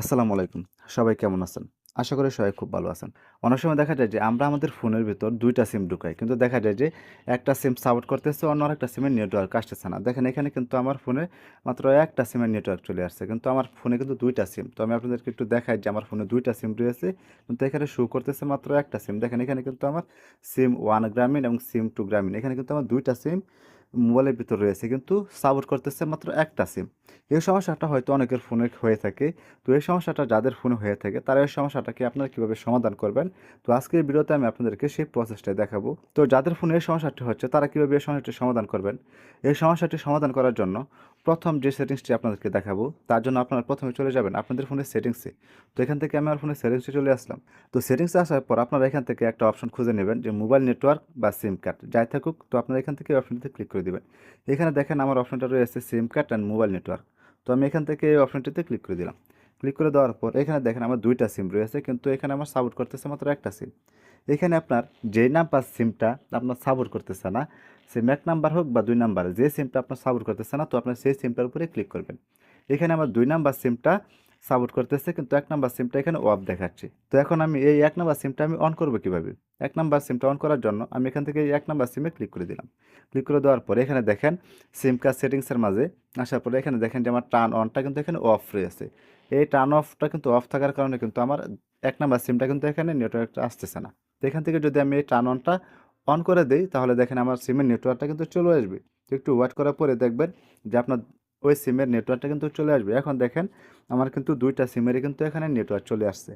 আসসালামু আলাইকুম। সবাই কেমন আছেন? আশা করি সবাই খুব ভালো আছেন। অনেক সময় দেখা যায় যে আমরা আমাদের ফোনের ভিতর দুইটা সিম ঢুকাই, কিন্তু দেখা যায় যে একটা সিম সাপোর্ট করতেছে, অন্য একটা সিমের নেটওয়ার্ক আসতেছে না। দেখেন এখানে কিন্তু আমার ফোনে মাত্র একটা সিমের নেটওয়ার্ক চলে আসছে, কিন্তু আমার ফোনে কিন্তু দুইটা সিম। তো আমি আপনাদেরকে একটু দেখাই যে আমার ফোনে দুইটা সিম রয়েছে, কিন্তু এখানে শো করতেছে মাত্র একটা সিম। দেখেন এখানে কিন্তু আমার সিম ওয়ান গ্রামীণ এবং সিম টু গ্রামীণ এখানে কিন্তু আমার দুইটা সিম মোবাইলের ভিতর রয়েছে, কিন্তু সাপোর্ট করতেছে মাত্র একটা সিম এই সমস্যাটা হয়তো অনেকের ফোনে হয়ে থাকে। তো এই সমস্যাটা যাদের ফোনে হয়ে থাকে, তারা এই সমস্যাটাকে আপনারা কীভাবে সমাধান করবেন? তো আজকের ভিডিওতে আমি আপনাদেরকে সেই প্রসেসটা দেখাবো। তো যাদের ফোনে এই সমস্যাটি হচ্ছে, তারা কীভাবে এই সমস্যাটি সমাধান করবেন? এই সমস্যাটি সমাধান করার জন্য প্রথম যে সেটিংসটি আপনাদেরকে দেখাবো, তার জন্য আপনারা প্রথমে চলে যাবেন আপনাদের ফোনের সেটিংসে। তো এখান থেকে আমি আমার ফোনের সেটিংসে চলে আসলাম। তো সেটিংসে আসার পর আপনারা এখান থেকে একটা অপশন খুঁজে নেবেন যে মোবাইল নেটওয়ার্ক বা সিম কার্ড। যাই থাকুক, তো আপনারা এখান থেকে অপশনটিতে ক্লিক করে দেবেন। এখানে দেখেন আমার অপশনটা রয়েছে SIM card and mobile network. তো আমি এখান থেকে এই অপশনটিতে ক্লিক করে দিলাম। ক্লিক করে দেওয়ার পর, এখানে দেখেন আমার দুইটা সিম রয়েছে, কিন্তু এখানে আমার সাপোর্ট করতেছে মাত্র একটা সিম এখানে আপনার যেই নাম্বার সিমটা আপনার সাপোর্ট করতেছে না সিম এক নাম্বার হোক বা দুই নাম্বার যে সিমটা আপনার সাপোর্ট করতেছে না, তো আপনার সেই সিমটার উপরে ক্লিক করবেন। এখানে আমার দুই নাম্বার সিমটা সাপোর্ট করতেছে, কিন্তু এক নাম্বার সিমটা এখানে অফ দেখাচ্ছে। তো এখন আমি এই এক নাম্বার সিমটা আমি অন করব কীভাবে? এক নাম্বার সিমটা অন করার জন্য আমি এখান থেকে এক নাম্বার সিমে ক্লিক করে দিলাম। ক্লিক করে দেওয়ার পরে এখানে দেখেন সিম কার্ড সেটিংসের মাঝে আসার পরে এখানে দেখেন যে আমার টার্ন অনটা কিন্তু এখানে অফ রয়েছে। এই টার্ন অফটা কিন্তু অফ থাকার কারণে কিন্তু আমার এক নাম্বার সিমটা কিন্তু এখানে নেটওয়ার্কটা আসতেছে না। তো এখান থেকে যদি আমি এই টার্ন অনটা অন করে দিই, তাহলে দেখেন আমার সিমের নেটওয়ার্কটা কিন্তু চলে আসবে। একটু ওয়েট করার পরে দেখবেন যে আপনার ওই সিমের নেটওয়ার্কটা কিন্তু চলে আসবে। এখন দেখেন আমার কিন্তু দুইটা সিমেরই কিন্তু এখানে নেটওয়ার্ক চলে আসছে।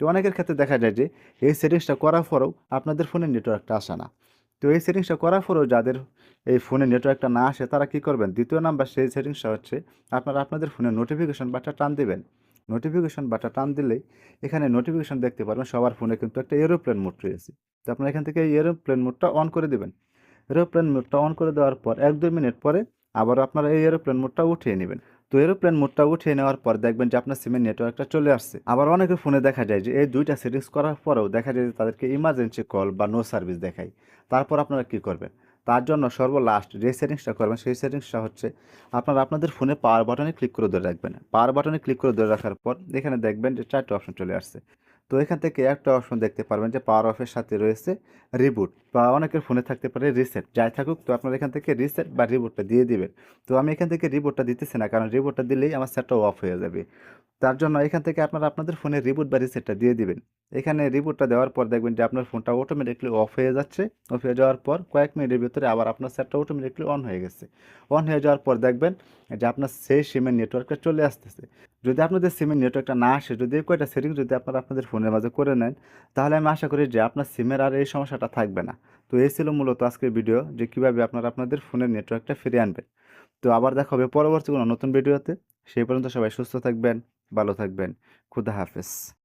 তো অনেকের ক্ষেত্রে দেখা যায় যে এই সেটিংসটা করার পরেও আপনাদের ফোনে নেটওয়ার্কটা আসে না। তো এই সেটিংসটা করার পরেও যাদের এই ফোনে নেটওয়ার্কটা না আসে, তারা কী করবেন? দ্বিতীয় নাম্বার সেই সেটিংসটা হচ্ছে আপনারা আপনাদের ফোনে নোটিফিকেশন বাটটা টান দেবেন। নোটিফিকেশন বাটটা টান দিলেই এখানে নোটিফিকেশন দেখতে পারবেন সবার ফোনে কিন্তু একটা এরোপ্লেন মোড রয়েছে। তো আপনারা এখান থেকে এই এরোপ্লেন মোডটা অন করে দেবেন। এরোপ্লেন মোডটা অন করে দেওয়ার পর এক দুই মিনিট পরে আবার আপনারা এই এরোপ্লেন মোডটা উঠিয়ে নেবেন। তো এরোপ্লেন মোডটা উঠিয়ে নেওয়ার পর দেখবেন যে আপনার সিমের নেটওয়ার্কটা চলে আসছে। আবার অনেকের ফোনে দেখা যায় যে এই দুইটা সেটিংস করার পরেও দেখা যায় যে তাদেরকে ইমার্জেন্সি কল বা নো সার্ভিস দেখায়। তারপর আপনারা কী করবেন? তার জন্য সর্বলাস্ট যে সেটিংসটা করবেন, সেই সেটিংসটা হচ্ছে আপনারা আপনাদের ফোনে পাওয়ার বাটনে ক্লিক করে ধরে রাখবেন। পাওয়ার বাটনে ক্লিক করে ধরে রাখার পর এখানে দেখবেন যে চারটে অপশন চলে আসছে। তো এখান থেকে একটা অপশন দেখতে পারবেন যে পাওয়ার অফের সাথে রয়েছে রিবুট বা অনেকের ফোনে থাকতে পারে রিসেট যাই থাকুক, তো আপনারা এখান থেকে রিসেট বা রিবুটটা দিয়ে দিবেন। তো আমি এখান থেকে রিবুটটা দিতেছি না, কারণ রিবুটটা দিলেই আমার সেটটা অফ হয়ে যাবে। তার জন্য এখান থেকে আপনারা আপনাদের ফোনে রিবুট বা রিসেটটা দিয়ে দিবেন। এখানে রিবুটটা দেওয়ার পর দেখবেন যে আপনার ফোনটা অটোমেটিকলি অফ হয়ে যাচ্ছে। অফ হয়ে যাওয়ার পর কয়েক মিনিটের ভিতরে আবার আপনার সেটটা অটোমেটিকলি অন হয়ে গেছে। অন হয়ে যাওয়ার পর দেখবেন যে আপনার সেই সিমের নেটওয়ার্কটা চলে আসতেছে। যদি আপনাদের সিমের নেটওয়ার্কটা না আসে যদি কয়টা সেটিং যদি আপনারা আপনাদের ফোনের মাঝে করে নেন, তাহলে আমি আশা করি যে আপনার সিমের আর এই সমস্যাটা থাকবে না। তো এই ছিল মূলত আজকের ভিডিও যে কীভাবে আপনারা আপনাদের ফোনের নেটওয়ার্কটা ফিরে আনবেন। তো আবার দেখা হবে পরবর্তী কোনো নতুন ভিডিওতে। সেই পর্যন্ত সবাই সুস্থ থাকবেন, ভালো থাকবেন। খুদা হাফেজ।